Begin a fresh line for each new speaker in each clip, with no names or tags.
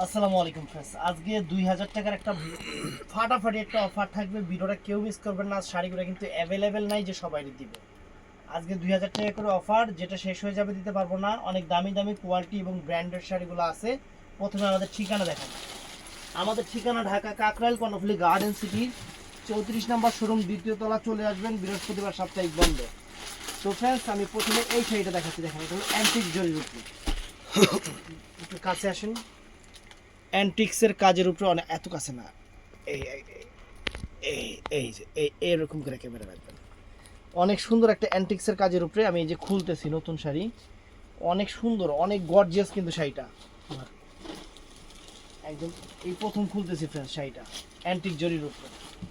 আসসালামু আলাইকুম ফ্রেন্ডস আজকে দুই হাজার টাকার একটা ফাটাফাটি একটা অফার থাকবে। ভিডিওটা কেউ মিস করবেন না, শাড়িগুলো কিন্তু অ্যাভেলেবেল নাই যে সবাই দিবে। আজকে দুই হাজার টাকা করে অফার যেটা শেষ হয়ে যাবে দিতে পারব না। অনেক দামি দামি কোয়ালিটি এবং ব্র্যান্ডেড শাড়িগুলো আছে। প্রথমে আমাদের ঠিকানা দেখান আমাদের ঠিকানা ঢাকা কাকরাইল কর্ণফুলি গার্ডেন সিটি চৌত্রিশ নম্বর শোরুম, দ্বিতীয় তলা চলে আসবেন বৃহস্পতিবার সাপ্তাহিক বন্ধ। তো ফ্রেন্ডস আমি প্রথমে এই শাড়িটা দেখাচ্ছি। দেখেন, এটা হলো অ্যান্টিক জরির একটু কাছে আসেন। অ্যান্টিক্সের কাজের উপরে অনেক এত কাছে না। এই এই, এই- যে, এই এরকম করে ক্যামেরা রাখবেন অনেক সুন্দর একটা অ্যান্টিক্সের কাজের উপরে আমি এই যে খুলতেছি নতুন শাড়ি। অনেক সুন্দর, অনেক গর্জিয়াস কিন্তু শাড়িটা। একদম এই প্রথম খুলতেছি ফ্রেন্ডস শাড়িটা অ্যান্টিক জরির উপরে।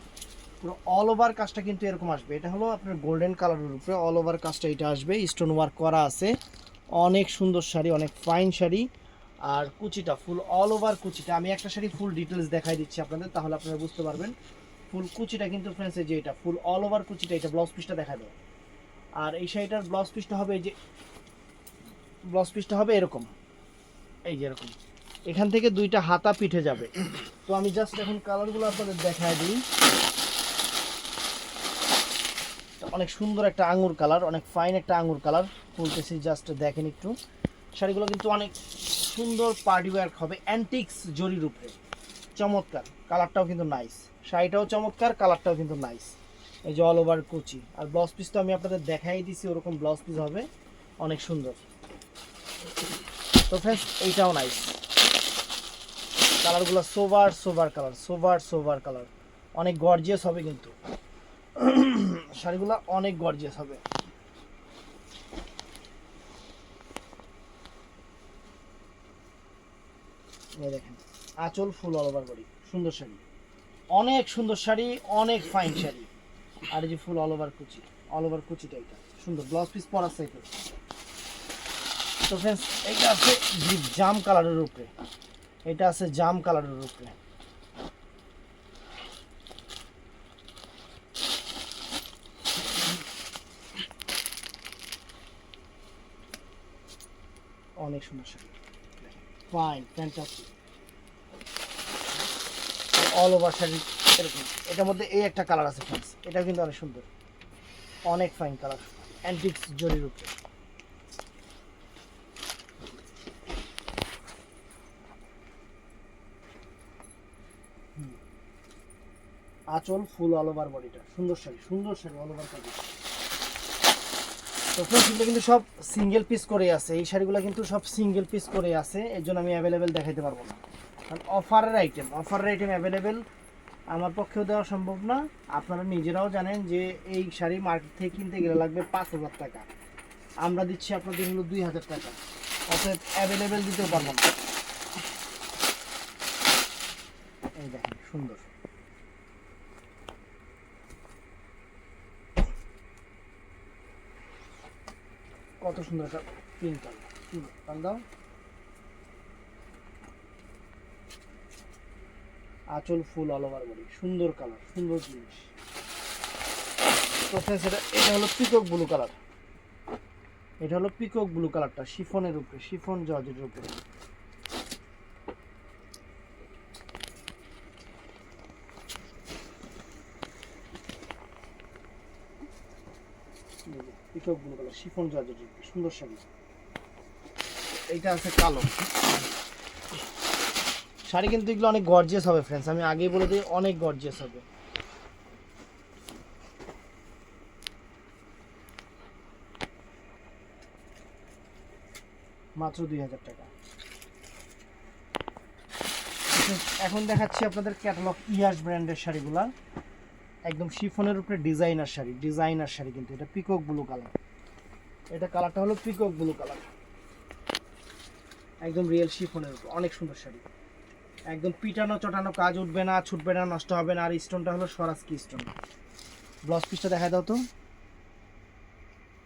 পুরো অল ওভার কাজটা কিন্তু এরকম আসবে। এটা হলো আপনার গোল্ডেন কালারের উপরে অল ওভার কাজটা এটা আসবে। স্টোন ওয়ার্ক করা আছে। অনেক সুন্দর শাড়ি, অনেক ফাইন শাড়ি। আর কুচিটা ফুল অল ওভার কুচিটা। আমি একটা শাড়ি ফুল ডিটেলস দেখাই দিচ্ছি আপনাদের, তাহলে আপনারা বুঝতে পারবেন। ফুল কুচিটা কিন্তু ফ্রেন্ডস এই যে এটা ফুল অল ওভার কুচিটা, এটা ব্লাউজ পিসটা দেখা দেয় আর এই শাড়িটার ব্লাউজ পিসটা হবে এই যে ব্লাউজ পিসটা হবে এরকম। এই যে এরকম। এখান থেকে দুইটা হাতা পিঠে যাবে। তো আমি জাস্ট এখন কালারগুলো আপনাদের দেখায় দিই। অনেক সুন্দর একটা আঙুর কালার অনেক ফাইন একটা আঙুর কালার বলতেছি জাস্ট দেখেন একটু। শাড়িগুলো কিন্তু অনেক সুন্দর পার্টি ওয়ার হবে অ্যান্টিক্স জরির উপরে চমৎকার কালারটাও কিন্তু নাইস শাড়িটাও চমৎকার কালারটাও কিন্তু নাইস এই যে অল ওভার কুচি। আর ব্লাউজ পিস তো আমি আপনাদের দেখাই দিছি, ওরকম ব্লাউজ পিস হবে, অনেক সুন্দর। তো ফ্রেন্ডস এইটাও নাইস কালারগুলো sober sober colour sober sober colour অনেক গর্জিয়াস হবে কিন্তু। শাড়িগুলো অনেক গর্জিয়াস হবে। এই দেখেন, আঁচল ফুল অল ওভার বডি সুন্দর শাড়ি। অনেক সুন্দর শাড়ি, অনেক ফাইন শাড়ি। আর এই যে ফুল অল ওভার কুচি অল ওভার কুচিটা এটা, সুন্দর ব্লাউজ পিস পরা সাইকেল তো ফ্রেন্ডস এইটা আছে জাম কালারের উপরে। এটা আছে জাম কালারের উপরে। অনেক সুন্দর sari. Fine fantastic all over sari এরকম। এটার মধ্যে এই একটা কালার আছে ফ্রেন্ডস এটা কিন্তু অনেক সুন্দর। অনেক ফাইন কালার অ্যান্টিক্স জরির উপরে। আঁচল ফুল অল ওভার বডিটা সুন্দর শাড়ি সুন্দর শাড়ি অল ওভার কাজ তো এগুলো কিন্তু সব সিঙ্গেল পিস করে আছে। এই শাড়িগুলো কিন্তু সব সিঙ্গেল পিস করে আছে। এর জন্য আমি অ্যাভেলেবেল দেখাইতে পারব না। অফারের আইটেম অফারের আইটেম অ্যাভেলেবেল আমার পক্ষেও দেওয়া সম্ভব না। আপনারা নিজেরাও জানেন যে এই শাড়ি মার্কেট থেকে কিনতে গেলে লাগবে পাঁচ হাজার টাকা। আমরা দিচ্ছি আপনাদের হলো দুই হাজার টাকা। অর্থাৎ অ্যাভেলেবেল দিতেও পারব না। এই দেখেন, সুন্দর। কত সুন্দর একটা দাও। আঁচল ফুল অল ওভার বডি সুন্দর কালার সুন্দর জিনিস। এটা এটা হলো পিকক ব্লু কালার এটা হলো পিকক ব্লু কালারটা শিফনের উপরে, শিফন জর্জের উপরে। পিকক ব্লু কালার শিফন উপরে, সুন্দর শাড়ি। এইটা আছে কালো। শাড়ি কিন্তু এগুলো অনেক গর্জিয়াস হবে ফ্রেন্ডস আমি আগেই বলে দিই, অনেক গর্জিয়াস হবে। মাত্র দুই হাজার টাকা। এখন দেখাচ্ছি আপনাদের ক্যাটালগ ইয়াস ব্র্যান্ডের শাড়িগুলা। একদম শিফনের উপরে ডিজাইনার শাড়ি ডিজাইনার শাড়ি কিন্তু। এটা পিকক ব্লু কালার এটা কালারটা হলো পিকক ব্লু কালার একদম রিয়েল শিফনের উপর, অনেক সুন্দর শাড়ি। একদম পিটানো চটানো কাজ উঠবে না, ছুটবে না, নষ্ট হবে না। আর স্টোনটা হলো স্বরাজকি স্টোন ব্লাউজ পিসটা দেখা দাও তো।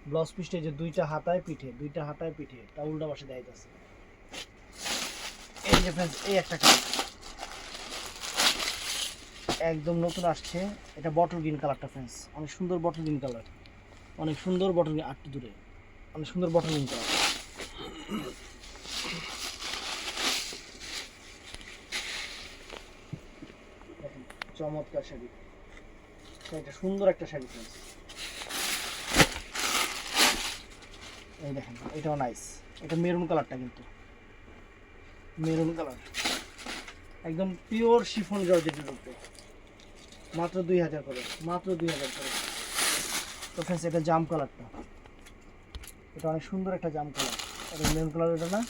ব্লাউজ পিসটা যে দুইটা হাতায় পিঠে, দুইটা হাতায় পিঠে। তা উল্টা পাশে দেয় যাচ্ছে। এই যে ফ্রেন্ডস এই একটা কালার একদম নতুন আসছে। এটা বটল গ্রিন কালারটা ফ্রেন্ডস অনেক সুন্দর বটল গ্রিন কালার অনেক সুন্দর বটল গ্রিন আটটু দূরে। অনেক সুন্দর বটল গ্রিন কালার চমৎকার শাড়ি। এটা সুন্দর একটা শাড়ি ফ্রেন্ডস এই দেখেন, এটাও নাইস এটা মেরুন কালারটা কিন্তু। মেরুন কালার একদম পিওর শিফন জর্জেটের উপরে মাত্র দুই হাজার করে, মাত্র দুই হাজার করে। তো ফ্রেন্ডস এটা জাম কালারটা এটা অনেক সুন্দর একটা জাম কালার এটা মেরুন কালার এটা না?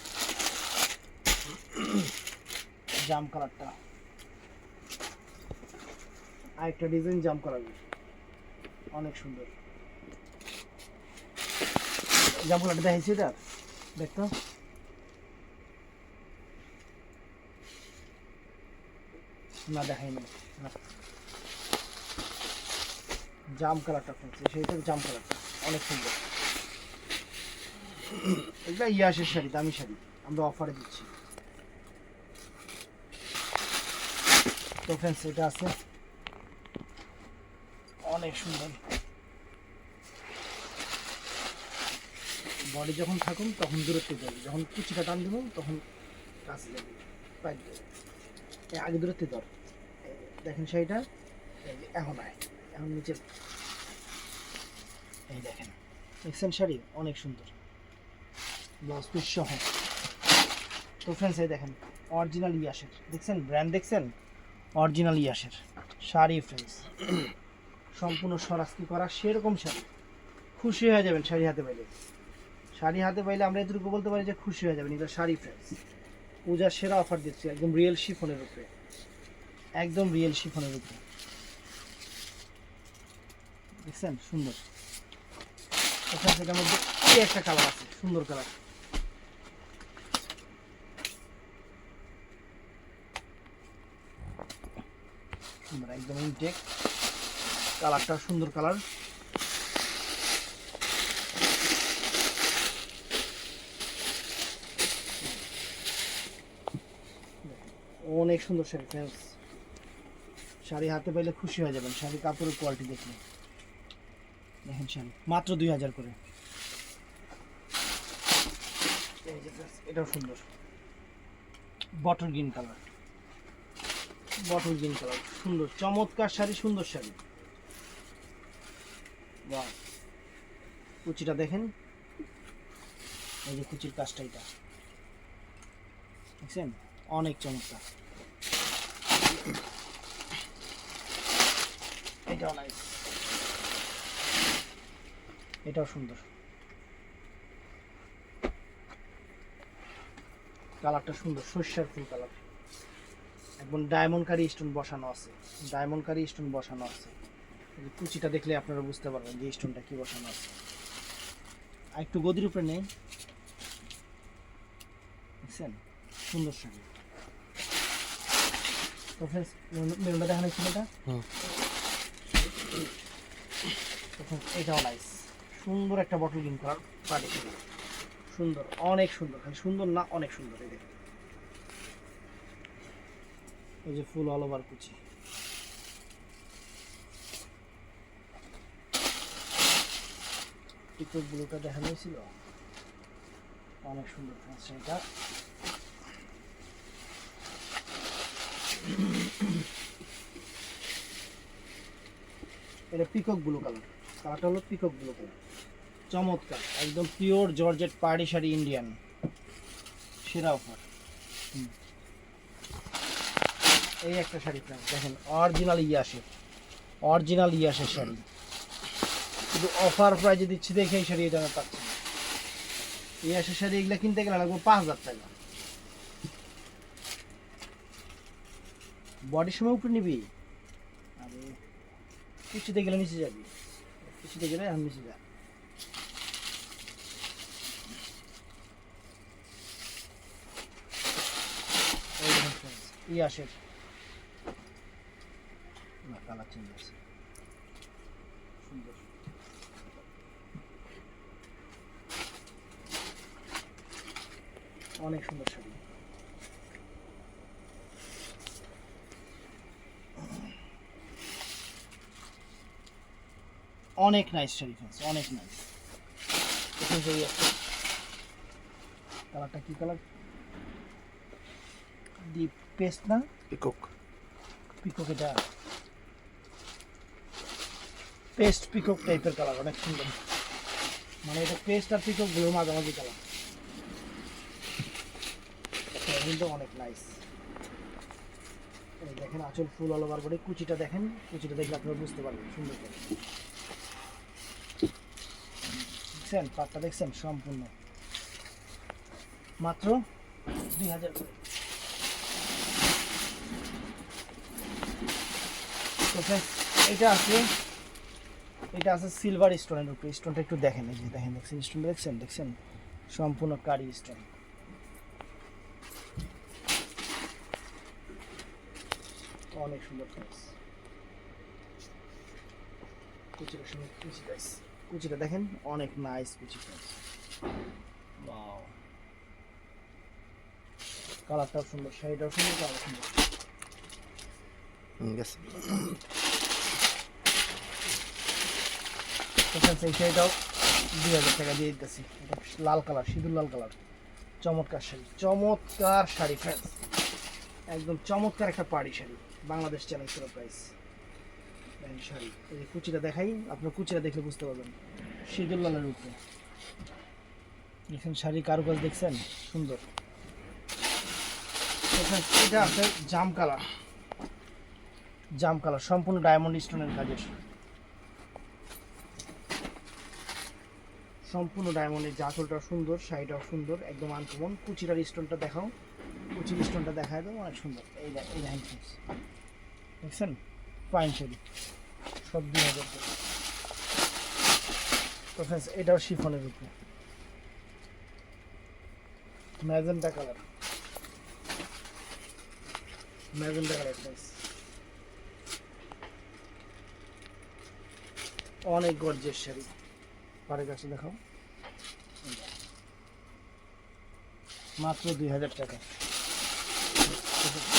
জাম কালারটা আরেকটা ডিজাইন জাম কালার অনেক সুন্দর। জাম কালারটা দেখাইছি এটা। দেখতো? না, দেখাই না। জাম কালারটা ফেলছে সেইটা জাম কালারটা অনেক সুন্দর। এটা ইয়াসের শাড়ি, দামি শাড়ি। আমরা অফারে দিচ্ছি। তো ফ্রেন্ডস এটা আছে। অনেক সুন্দর। বডি যখন থাকুন তখন দূরত্বে যাবে। যখন কুচিটা টান দেবো, তখন কাছে যাবে। পাইপ দেবে আগে দূরত্বে ধর। দেখেন এই এখন আয়। এখন নিচে। এই দেখেন দেখছেন শাড়ি অনেক সুন্দর। ব্লাউজ পিস সহ। তো ফ্রেন্ডস এই দেখেন অরিজিনাল ইয়াসের। দেখছেন? ব্র্যান্ড দেখছেন? অরিজিনাল ইয়াসের। শাড়ি ফ্রেন্ডস সম্পূর্ণ সরাস্তি করা, সেরকম শাড়ি। খুশি হয়ে যাবেন শাড়ি হাতে পাইলে। শাড়ি হাতে পাইলে আমরা এটুকু বলতে পারি যে খুশি হয়ে যাবেন, এটা শাড়ি ফ্রেন্ডস পূজার সেরা অফার দিচ্ছি, একদম রিয়েল শিফনের উপরে। একদম রিয়েল শিফনের উপরে। দেখছেন? সুন্দর। সেটার মধ্যে এই একটা কালার আছে, সুন্দর কালার একদম ইনটেক কালারটা, সুন্দর কালার। অনেক সুন্দর শাড়ি ফ্রেন্ডস শাড়ি হাতে পাইলে খুশি হয়ে যাবেন। শাড়ি কাপড়ের কোয়ালিটি দেখলে। দেখেন শাড়ি, মাত্র দুই হাজার করে। এটাও সুন্দর। Bottle green colour bottle green colour সুন্দর, চমৎকার শাড়ি, সুন্দর শাড়ি। কুচিটা দেখেন। এই যে কুচির কাজটা এটা। দেখছেন? অনেক চমৎকার। এটাও এটাও সুন্দর। কালারটা সুন্দর, সর্ষার ফুল কালার। একদম ডায়মন্ড কারি স্টোন বসানো আছে। ডায়মন্ড কারি স্টোন বসানো আছে। কুচিটা দেখলে আপনারা বুঝতে পারবেন যে স্টোনটা কি বসানো আছে। আর একটু গদির উপরে নেই। দেখছেন? সুন্দর শাড়ি। তো ফ্রেন্ডস মেরুনটা দেখানো ছিল এটা? এটাও নাইস সুন্দর একটা বটল গ্রিন কালার পাটি সুন্দর অনেক সুন্দর। খালি সুন্দর না অনেক সুন্দর এই দেখুন। এই যে ফুল অল ওভার কুচি। টিকটক ব্লুটা দেখানো হয়েছিল। অনেক সুন্দর ফ্রেন্ডস এটা। এটা পিকক ব্লু কালার কালারটা হলো পিকক ব্লু কালার চমৎকার, একদম পিওর জর্জেট পার্টি শাড়ি ইন্ডিয়ান সেরা অফার এই একটা শাড়ি দেখেন অরিজিনাল ইয়াসের অরিজিনাল ইয়াসের শাড়ি। শুধু অফার প্রাইজে দিচ্ছি দেখে এই শাড়ি আমি পাচ্ছি না। ইয়াসের শাড়ি এগুলো কিনতে গেলে লাগবে পাঁচ হাজার টাকা। বডির সময় উপরে নিবি। আরে, কিছুতে গেলে নিচে যাবি। কিছুতে গেলে আমি নিচে যা। এই দেখুন ইয়াসের না কালার চেঞ্জ আছে সুন্দর অনেক সুন্দর শাড়ি। অনেক নাইস শাড়ি ফ্রেন্ডস অনেক নাইস দেখুন যে কালারটা কি কালার ডিপ পেস্ট না?
পিকক
পিকক এটা পেস্ট পিকক টাইপের কালার অনেক সুন্দর। মানে এটা পেস্ট আর পিককগুলোর মাঝামাঝি কালার কিন্তু অনেক নাইস দেখেন আঁচল ফুল অল ওভার করে কুচিটা দেখেন, কুচিটা দেখলে আপনারা বুঝতে পারবেন, সুন্দর করে। দেখছেন? পাটটা দেখছেন? সম্পূর্ণ। মাত্র দুই হাজার এটা আছে এটা আছে সিলভার স্টোনের উপরে। স্টোনটা একটু দেখেন, এই যে দেখেন, দেখছেন? স্টোন দেখছেন? দেখছেন? সম্পূর্ণ কারি স্টোন অনেক সুন্দর ফ্রেন্ডস কুচিটা সুন্দর কুচি কুচিটা দেখেন অনেক নাইস কুচি কালারটাও সুন্দর শাড়িটাও সুন্দর কালার সুন্দর। এই শাড়িটাও দুই হাজার টাকা দিয়ে দিতেছি। লাল কালার সিঁদুর লাল কালার চমৎকার শাড়ি চমৎকার শাড়ি ফ্রেন্ডস একদম চমৎকার একটা পাড়ি শাড়ি, বাংলাদেশ চ্যালেঞ্জ করা প্রাইস শাড়ি, এই যে কুচিটা দেখাই, আপনার কুচিটা দেখলে বুঝতে পারবেন। সিঁদুর লালের উপরে। দেখছেন শাড়ি কারুকাজ দেখছেন? সুন্দর। এটা আছে জাম কালার। জাম কালার, সম্পূর্ণ ডায়মন্ড স্টোনের কাজের সম্পূর্ণ ডায়মন্ডের জাঁচলটা সুন্দর, শাড়িটাও সুন্দর, একদম আনকমন কুচিটার স্টোনটা দেখাও। কুচির স্টোনটা দেখায় দাও অনেক সুন্দর। এই এই দেখেন friends। দেখছেন? পাইন শাড়ি সব দুই হাজার তো ফ্রেন্ডস এটাও শিফনের উপরে। Magenta colour magenta colour friends অনেক গর্জের শাড়ি। পারে কাছে দেখাও। মাত্র দুই হাজার টাকা।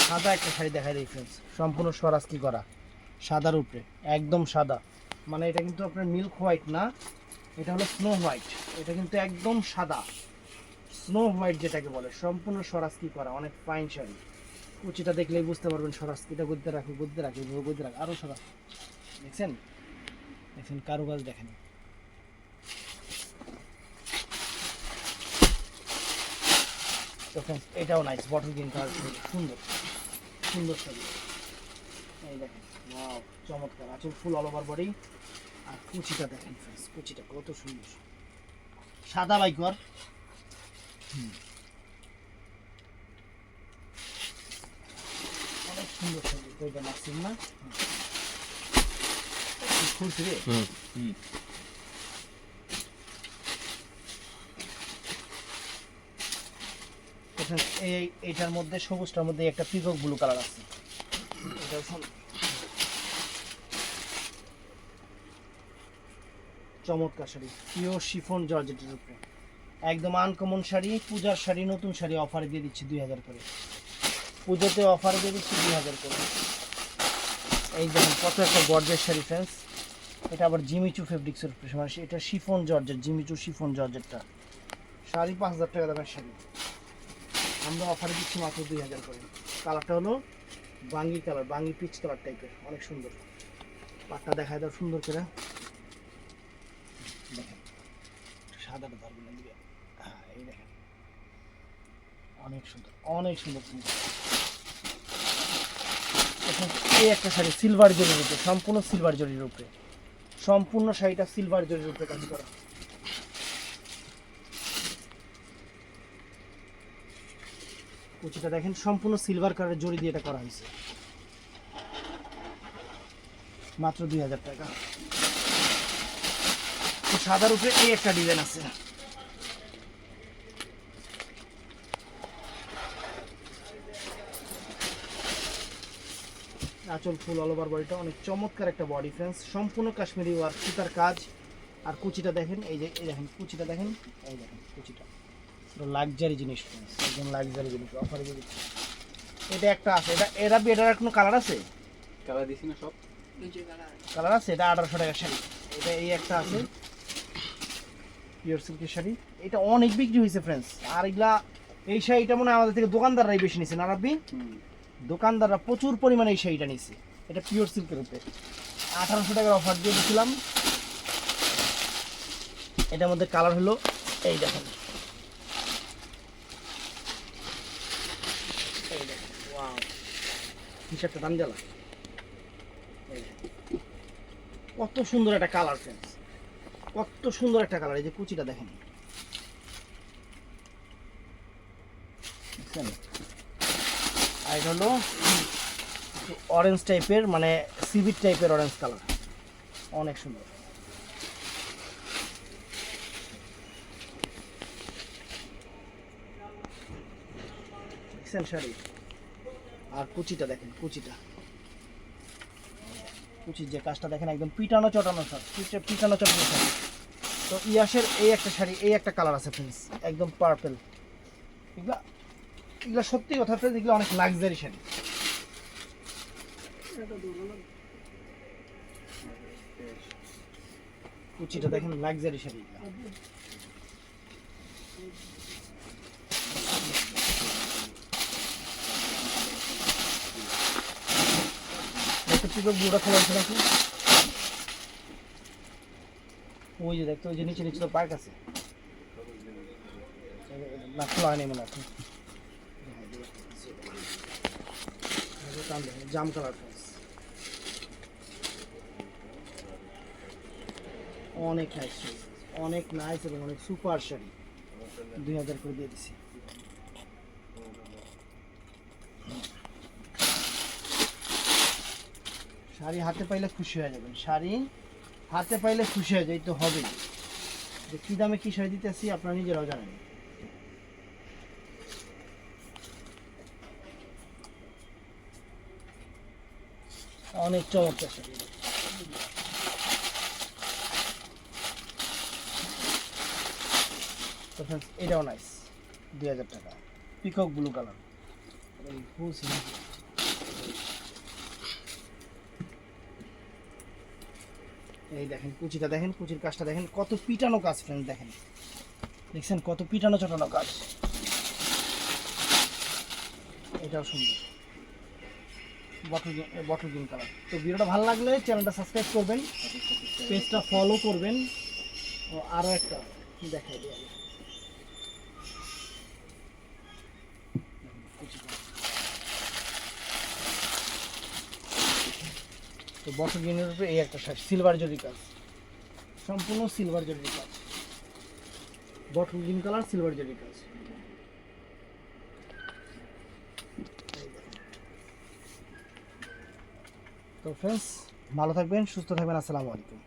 সাদা একটা শাড়ি দেখাই দিই ফ্রেন্ডস সম্পূর্ণ স্বরাজ কি করা? সাদার উপরে, একদম সাদা। মানে এটা কিন্তু আপনার মিল্ক হোয়াইট না, এটা হলো স্নো হোয়াইট এটা কিন্তু একদম সাদা। স্নো হোয়াইট যেটাকে বলে, সম্পূর্ণ স্বরাজ কি করা? অনেক ফাইন শাড়ি। কুচিটা দেখলেই বুঝতে পারবেন স্বরাজ কিটা গদ্যে রাখে গদ্যে রাখে গদ্যে রাখে। আরও স্বরাজ। দেখছেন? দেখছেন? কারুকাজ দেখেন। তো friends, এটাও নাইস বটল গ্রিন কালার সুন্দর। সুন্দর শাড়ি এই দেখেন ওয়াও চমৎকার। আচল ফুল অল ওভার বডি আর কুচিটা দেখেন ফ্রেন্ডস কুচিটা কত সুন্দর। সাদা বাইকর অনেক সুন্দর শাড়ি ওইটা মাসিম না? খুলছি রে?
হুম।
এখানে এই এইটার মধ্যে, সবুজটার মধ্যে একটা পিকক ব্লু কালার আছে। সুন্দর। চমৎকার শাড়ি পিওর শিফন জর্জেটের উপরে। একদম আনকমন শাড়ি, পূজার শাড়ি, নতুন শাড়ি অফারে দিয়ে দিচ্ছি দুই হাজার করে। পুজোতে অফারে দিয়ে দিচ্ছি দুই হাজার করে। এই দেখুন, কত একটা গর্জের শাড়ি ফ্রেন্ডস এটা আবার জিমিচু ফেব্রিক্সের উপরে মানে এটা chiffon georgette, Jimmy Choo chiffon জর্জেটটা। Sari পাঁচ হাজার টাকা দামের শাড়ি। আমরা অফারে দিচ্ছি মাত্র দুই হাজার করে। কালারটা হলো বাঙ্গি কালার বাঙ্গি পিচ কালার টাইপের অনেক সুন্দর। পাটটা দেখায় দাও সুন্দর করে। অনেক সুন্দর অনেক সুন্দর এই একটা শাড়ি সিলভার জরির উপরে, সম্পূর্ণ সিলভার জরির উপরে। সম্পূর্ণ শাড়িটা সিলভার জরির উপরে কাজ করা। কুচিটা দেখেন, সম্পূর্ণ সিলভার কালারের জড়ি দিয়ে এটা করা হয়েছে। মাত্র দুই হাজার টাকা। সাদার উপরে এই একটা ডিজাইন আছে। আঁচল ফুল অল ওভার বডিটা অনেক চমৎকার একটা বডি ফ্রেন্স সম্পূর্ণ কাশ্মীরি ওয়ার্ক সুতার কাজ। আর কুচিটা দেখেন, এই যে, এই দেখেন, কুচিটা দেখেন, এই দেখেন, কুচিটা। লাক্সারি জিনিস একদম লাক্সারি জিনিস অফারে দিচ্ছি। এটা একটা আছে এটা এরা এটার কোনো কালার আছে?
কালা দিছি না সব।
কালার আছে। এটা আঠারোশো টাকার শাড়ি। এটা এই একটা আছে পিওর সিল্কের শাড়ি। এটা অনেক বিক্রি হয়েছে ফ্রেন্ডস আর এগুলা এই শাড়িটা মনে হয় আমাদের থেকে দোকানদাররাই বেশি নিছে না রাব্বি? দোকানদাররা প্রচুর পরিমাণে এই শাড়িটা নিছে। এটা পিওর সিল্কের উপরে। আঠারোশো টাকার অফার দিয়ে দিয়েছিলাম এটার মধ্যে কালার হলো এই দেখেন এই দেখেন ওয়াও টি-শার্টটা দাম জ্বালা কত সুন্দর একটা কালার ফ্রেন্ডস কত সুন্দর একটা কালার এই যে কুচিটা দেখেন। আর এটা হলো অরেঞ্জ টাইপের মানে সিভিট টাইপের অরেঞ্জ কালার অনেক সুন্দর। দেখছেন শাড়ি? আর কুচিটা দেখেন, কুচিটা। কুচির যে কাজটা দেখেন, একদম পিটানো চটানো শাড়ি পিটা- পিটানো চটানো শাড়ি তো ইয়াসের এই একটা শাড়ি, এই একটা কালার আছে ফ্রেন্ডস একদম পার্পেল এগুলা এগুলো সত্যি কথা ফ্রেন্ডস এগুলো অনেক লাক্সারি শাড়ি। কুচিটা দেখেন লাক্সারি শাড়ি খোলা ওই যে ওই যে নিচে নিচে তো জাম কালার অনেক নাইস অনেক নাইস এবং অনেক সুপার শাড়ি দুই হাজার করে দিয়ে দিছি। শাড়ি হাতে পাইলে খুশি হয়ে যাবেন। শাড়ি হাতে পাইলে খুশি হয়ে যাই তো হবেই। যে কী দামে কী শাড়ি দিতেছি, আপনারা নিজেরাও জানেন। অনেক চমৎকার শাড়ি। এটাও নাইস দুই হাজার টাকা। পিকক ব্লু কালার এই দেখেন কুচিটা দেখেন কুচির কাজটা দেখেন কত পিটানো কাজ ফ্রেন্ড দেখেন। দেখছেন কত পিটানো চটানো কাজ। এটাও সুন্দর। বটল বটল গ্রিন কালার তো ভিডিওটা ভালো লাগলে চ্যানেলটা সাবস্ক্রাইব করবেন পেজটা ফলো করবেন। আরও একটা দেখাই দিই আমি। কুচিটা। তো বছর দিনের উপরে এই একটা সাইজ সিলভার জরি কাজ। সম্পূর্ণ সিলভার জরি কাজ। বটল গ্রিন কালার সিলভার জরি কাজ। তো ফ্রেন্ডস ভালো থাকবেন, সুস্থ থাকবেন, আসসালামু আলাইকুম।